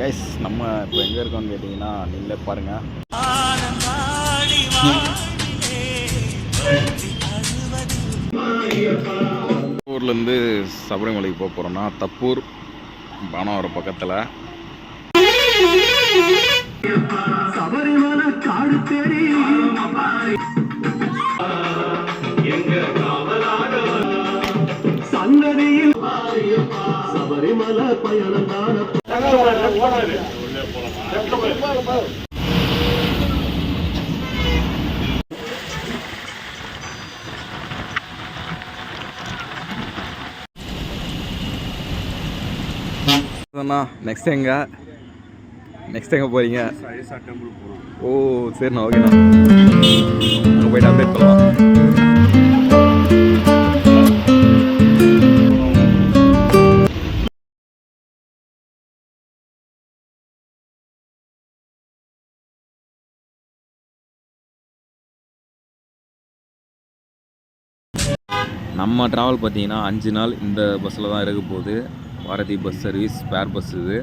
Guys நம்ம இப்போ எங்கே இருக்கோம்னு கேட்டிங்கன்னா நீங்களே பாருங்கள் ஊர்லேருந்து சபரிமலைக்கு போக போகிறோம்னா தப்பூர் பானவரம் பக்கத்தில். சபரிமலை காடு தேடி. சன்னதியில் சபரிமலை அண்ணா நெக்ஸ்ட் எங்க? நெக்ஸ்ட் எங்கே போகிறீங்க ஓ சரிண்ணா ஓகேண்ணா அங்கே போயிட்டு அப்டேட் பண்ணலாம். நம்ம ட்ராவல் பார்த்தீங்கன்னா அஞ்சு நாள் இந்த பஸ்ஸில் தான் இருக்க போகுது. Bharathi bus service spare bus இது.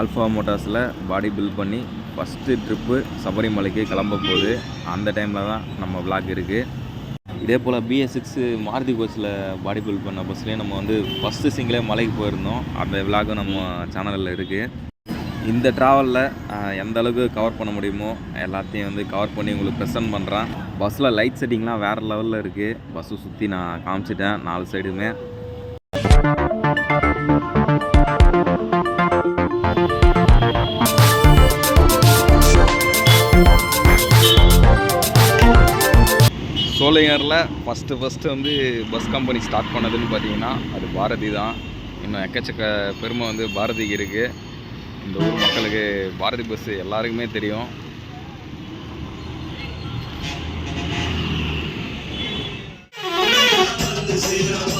ஆல்ஃபா மோட்டார்ஸில் பாடி பில்ட் பண்ணி ஃபஸ்ட்டு ட்ரிப்பு சபரிமலைக்கு கிளம்ப போகுது. அந்த டைமில் தான் நம்ம விளாக் இருக்குது இதே போல் பிஎஸ் சிக்ஸு மாருதி பஸ்ஸில் பாடி பில்ட் பண்ண பஸ்லேயே நம்ம வந்து ஃபஸ்ட்டு சிங்கிளே மலைக்கு போயிருந்தோம். அந்த விலாகும் நம்ம சேனலில் இருக்குது இந்த ட்ராவலில் எந்த அளவுக்கு கவர் பண்ண முடியுமோ எல்லாத்தையும் வந்து கவர் பண்ணி உங்களுக்கு ப்ரெசென்ட் பண்ணுறேன் பஸ்ஸில் லைட் செட்டிங்லாம் வேறு லெவலில் இருக்குது பஸ்ஸை சுற்றி நான் காமிச்சிட்டேன் நாலு சைடுமே சோலையாரில் ஃபஸ்ட்டு ஃபஸ்ட்டு வந்து பஸ் கம்பெனி ஸ்டார்ட் பண்ணதுன்னு பார்த்தீங்கன்னா அது பாரதி தான். இன்னும் எக்கச்சக்க பெருமை வந்து பாரதிக்கு இருக்குது இந்த ஊர் மக்களுக்கு பாரதி பஸ் எல்லாருக்குமே தெரியும். பாளையாறு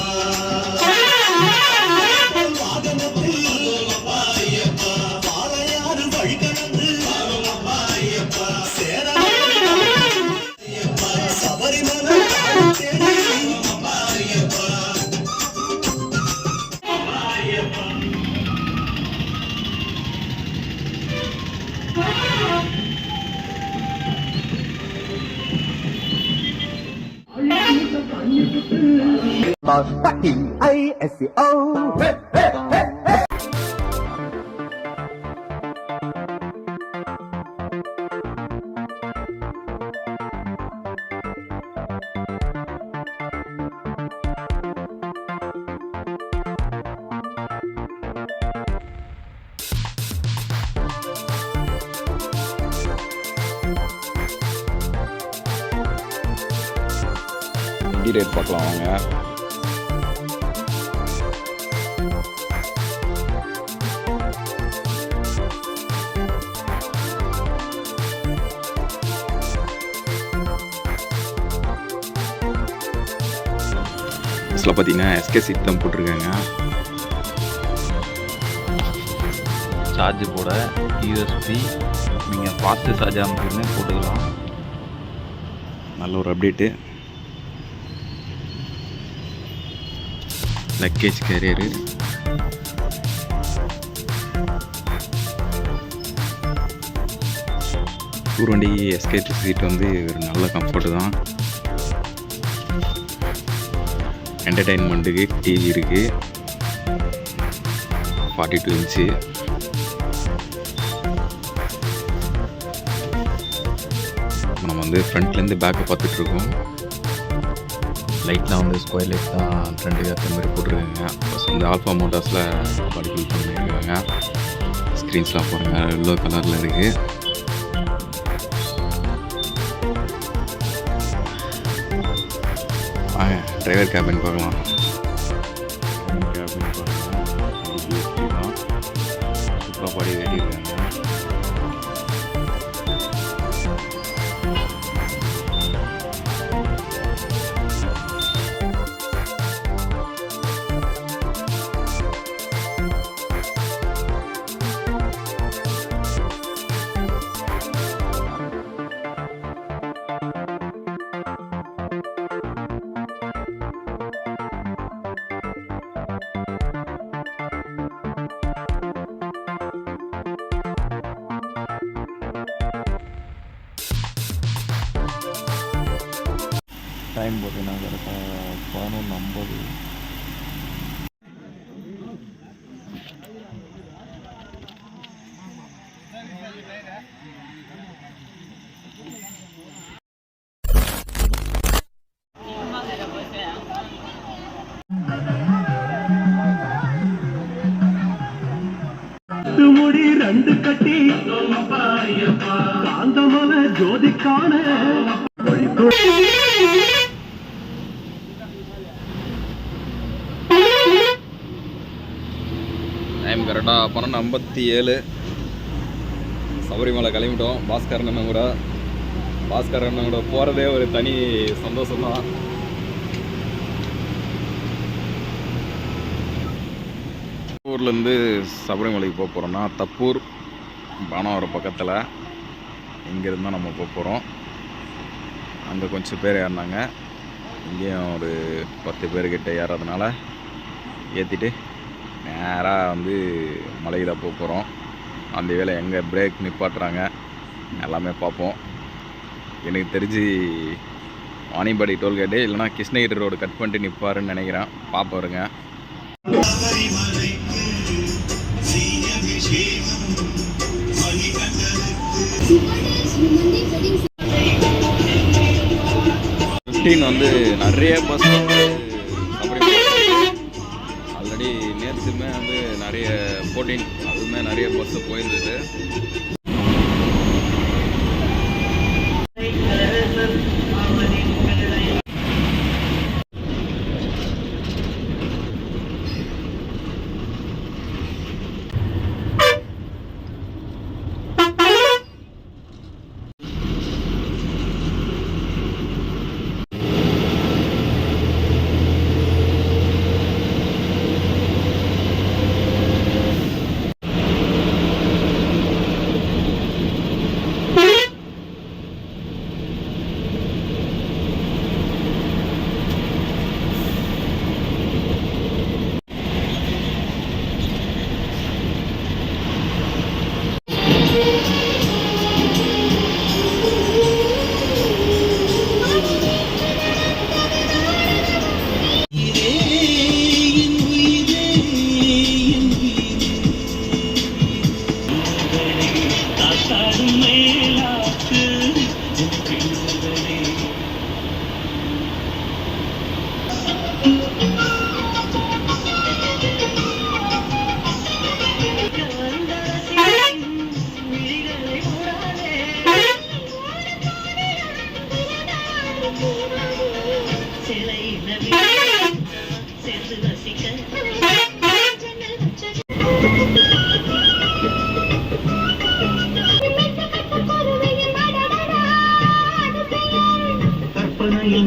ரேட் பார்க்கலாம் வாங்க. பஸ்ஸில் பார்த்தீங்கன்னா எஸ்கே சீட் தான் போட்டிருக்காங்க. சார்ஜ் போட யூஎஸ்பி நீங்கள் ஃபாஸ்ட்டு சார்ஜ் அமைப்புமே போட்டுக்கலாம். நல்ல ஒரு அப்டேட்டு லக்கேஜ் கேரியரு டூர் வண்டி எஸ்கேட் சீட் வந்து ஒரு நல்ல கம்ஃபர்ட்டு தான். என்டர்டெயின்மெண்ட்டுக்கு டிவி இருக்குது ஃபார்ட்டி டூ இன்ச்சு நம்ம வந்து ஃப்ரண்ட்லேருந்து பேக்கை பார்த்துட்ருக்கோம் லைட்லாம் வந்து ஸ்கொயர் லைட் தான் ஃப்ரண்ட்டுக்கு ஏற்ற மாதிரி போட்டிருக்காங்க. ப்ளஸ் வந்து ஆல்ஃபா மோட்டார்ஸில் பாடிபிள் பண்ணியிருக்காங்க ஸ்க்ரீன்ஸ்லாம் போடுறாங்க எல்லோ கலரில் இருக்குது டிரைவர் கேபின் பார்க்கலாம். கேபின் பார்க்கலாம். சூப்பராக பாடி கட்டியிருக்காங்க டைம் பார்த்தீங்கன்னா கரெக்டாக பதினொன்று ஐம்பது. முடி ரெண்டு கட்டி. காந்தமல ஜோதிக்கான காண டைம் கரெக்டாக பன்னெண்டு ஐம்பத்தி ஏழு சபரிமலை கிளம்பிட்டோம். பாஸ்கர் அண்ணன் கூட. பாஸ்கர் அண்ணன் கூட போகிறதே ஒரு தனி சந்தோஷம் தான் ஊர்லேருந்து சபரிமலைக்கு போக போகிறோம்னா தப்பூர் பானவர பக்கத்தில். இங்கேருந்து தான் நம்ம போக போகிறோம் அங்கே கொஞ்சம் பேர் ஏறினாங்க. இங்கேயும் ஒரு பத்து பேர்கிட்ட ஏறதுனால ஏற்றிட்டு நேராக வந்து மலையில் போக போகிறோம் அந்த வேலை எங்கே பிரேக் நிப்பாட்டுறாங்க. எல்லாமே பார்ப்போம் எனக்கு தெரிஞ்சு வாணியம்பாடி டோல்கேட்டு இல்லைனா கிருஷ்ணகிரி ரோடு கட் பண்ணிட்டு நிற்பாருன்னு நினைக்கிறேன். பார்ப்போருங்க ஃபிஃப்டீன் வந்து நிறைய பஸ் ஃபோர்டீன் அதுவுமே நிறைய பஸ்ஸு போயிருந்தது.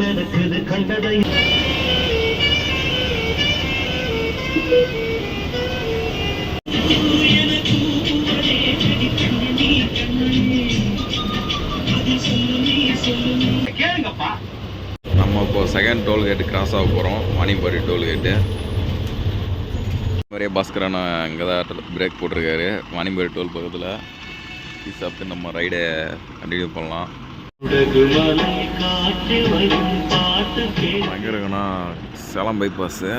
நடக்குது கண்டதை. நம்ம இப்போ செகண்ட் டோல் கேட்டு கிராஸ் ஆக போகிறோம் வாணியம்பாடி டோல் கேட்டு மாதிரியே பாஸ்கரான இங்கே தான் பிரேக் போட்டிருக்காரு. வாணியம்பாடி டோல் பக்கத்தில். டீ சாப்பிட்டு நம்ம ரைடை கண்டினியூ பண்ணலாம். உடகுமலை எங்கே இருக்குன்னா சேலம் பைபாஸு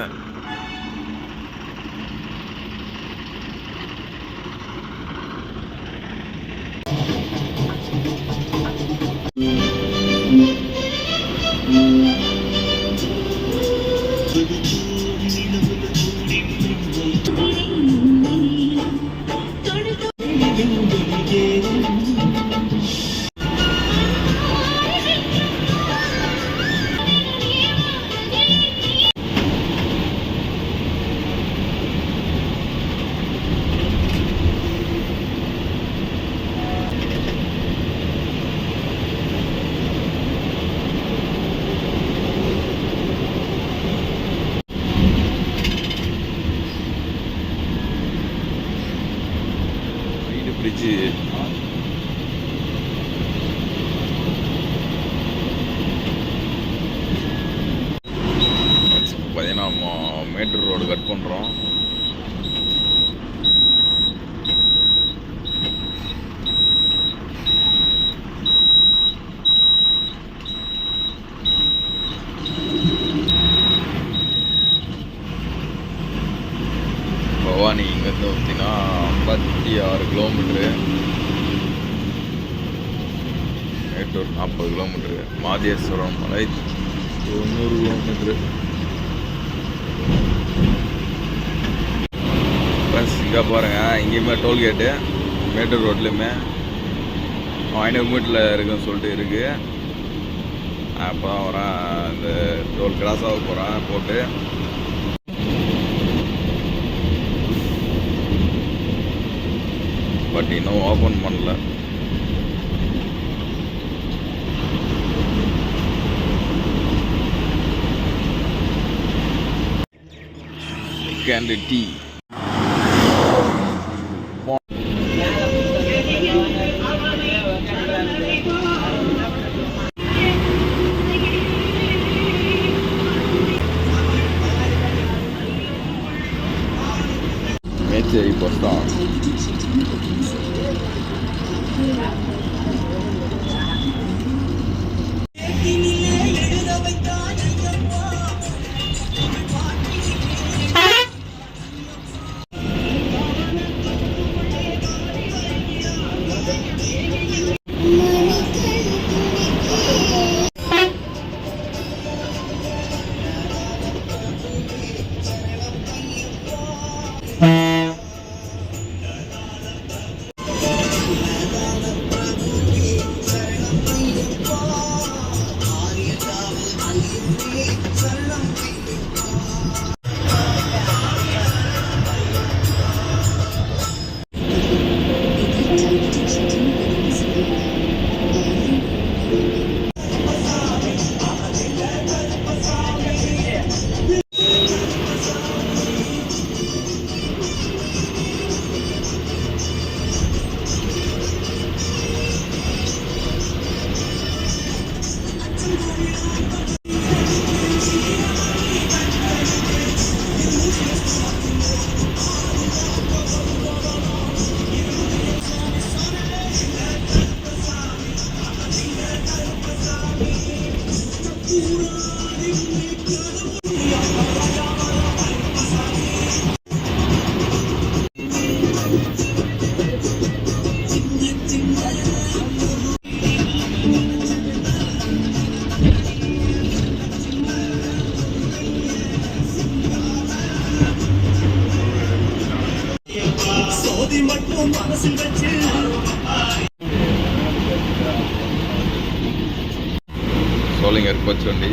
de ஒரு நாற்பது கிலோமீட்டரு மாதேஸ்வரம் மலை. தொண்ணூறு கிலோமீட்ரு ஃப்ரெண்ட்ஸ் இங்கே பாருங்கள் இங்கேயுமே டோல்கேட்டு மேட்டூர் ரோட்லேயுமே ஐநூறு மீட்டரில் இருக்குன்னு சொல்லிட்டு இருக்குது அப்போ தான் வரேன் இந்த டோல் கிராஸ் ஆக போகிறேன் போட்டு. பட் இன்னும் ஓப்பன் பண்ணல. கேண்டு டீ சோளிங்கர் கொச்சொண்டி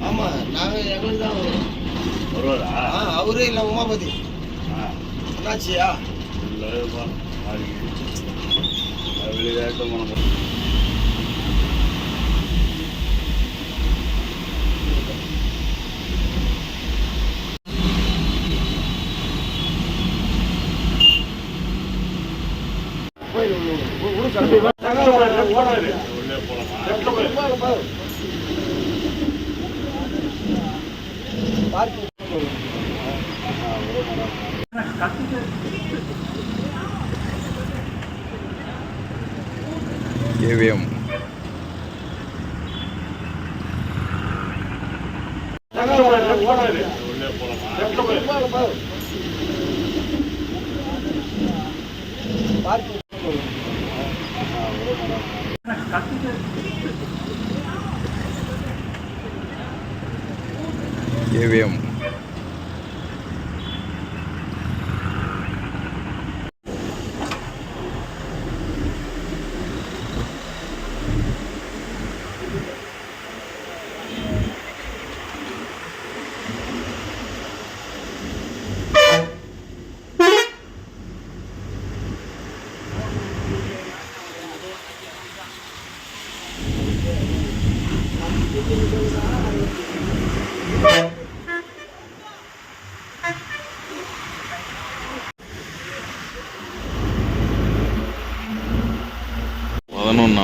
ஆமா நாங்க எங்களுக்கு தான் வரும். வருவாரா ஆ அவரு இல்ல உமாபதி. என்னாச்சியா? வெளியாட்டம் பண்ண உள்ளே ஏவிஎம்.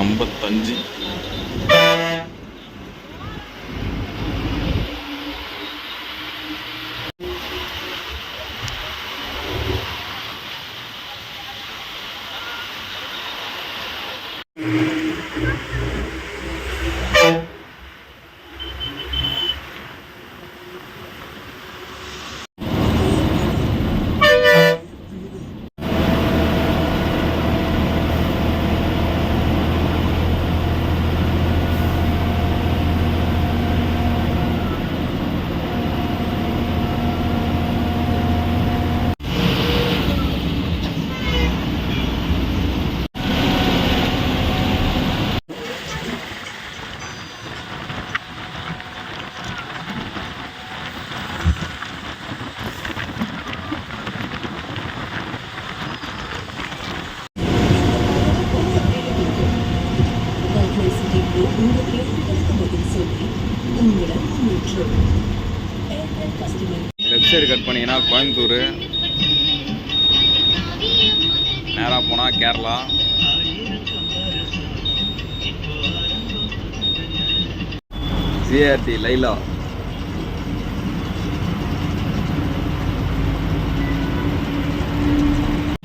ஐம்பத்தஞ்சு சைடு கட் பண்ணிங்கன்னா கோயம்புத்தூர். நேராக போனால் கேரளா. சிஆர்டி லைலா.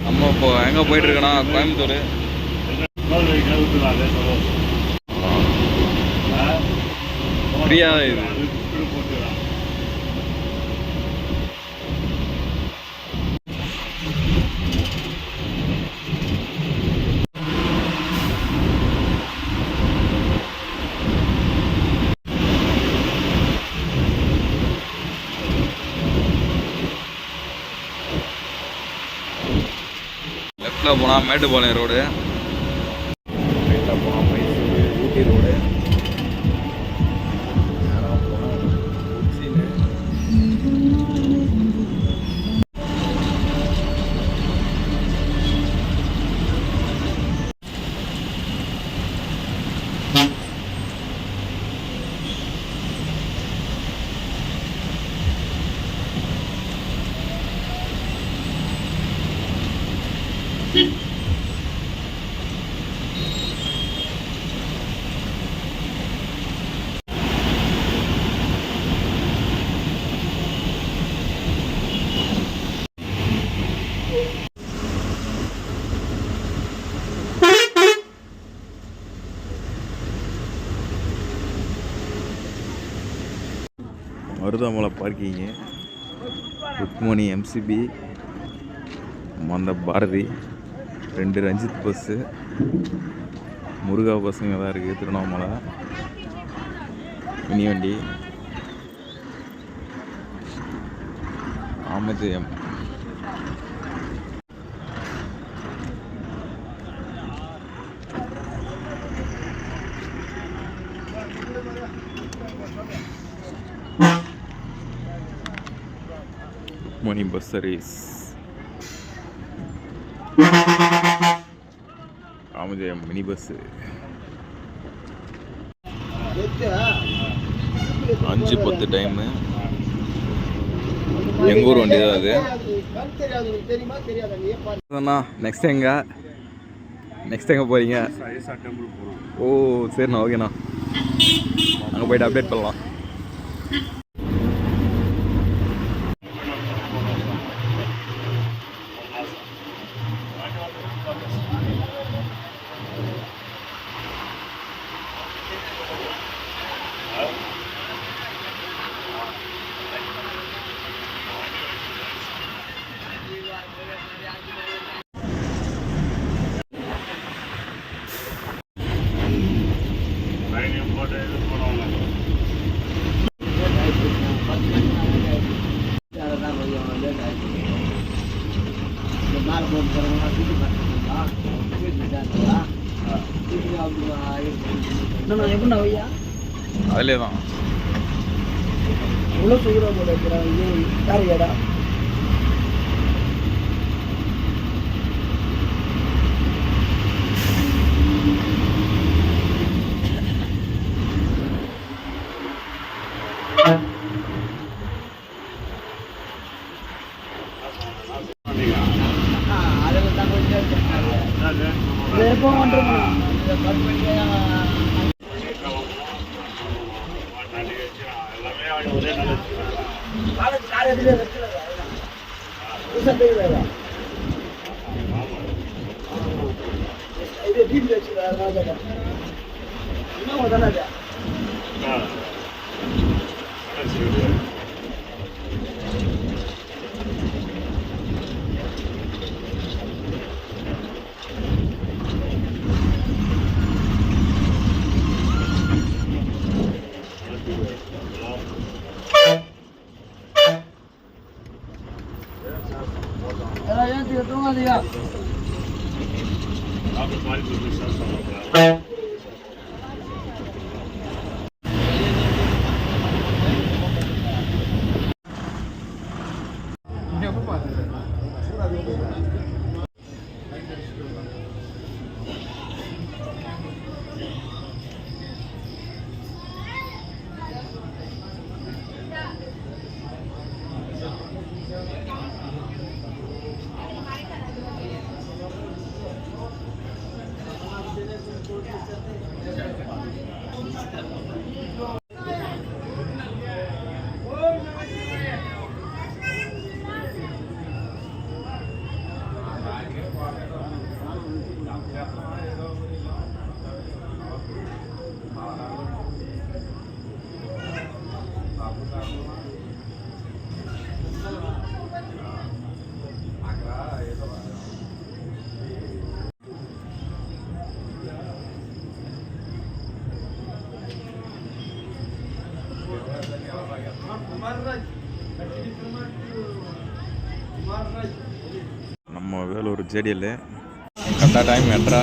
நம்ம இப்போ எங்கே போயிட்டுருக்கோன்னா கோயம்புத்தூர். இன்னொரு ஃப்ரீயாக இது. போனால் மேட்டுப்பாளையம் ரோடு. மருதமலை பார்க்கிங்கு. ருக்மணி எம்சிபி மந்த பாரதி ரெண்டு ரஞ்சித் பஸ்ஸு முருகா பஸ்ஸுங்க தான் இருக்குது திருவண்ணாமலை. மினி வண்டி ஆமஜயம் bus service Ramajayam mini bus அஞ்சு பத்து டைமு எங்கள் ஊர் வண்டி தான் அது. நெக்ஸ்ட் எங்க? நெக்ஸ்ட் எங்கே போகிறீங்க ஓ சரிண்ணா ஓகேண்ணா. அங்கே போயிட்டு அப்டேட் பண்ணலாம் ட்ரைனிங் போட்டு இது போனவங்க தான் கொஞ்சம் லேட் ஆயிடுச்சு இந்த மேலே போட்டு போகிறவங்க வீட்டு பார்த்துருக்கா வீட்டுக்கு அப்படி ஐயா அதிலே தான் இவ்வளோ சுகரா போட வைக்கிறாங்க யார் ஏடா அதில் தான் கொஞ்சம் எப்போ வந்துருக்கோம் பத்து மணிக்கு எல்லாமே அவங்க ஒரே நல்ல காலேஜ் காலேஜ்ல வச்சுருக்கா புதுசாக தெரியுதா இது டிபி வச்சுருக்கா அதனால இன்னும் தானே அது எல்லாம் ஏன் தூங்காதீங்க நம்ம ஜேடிஎல் கரெக்டாக டைம் எட்டரா.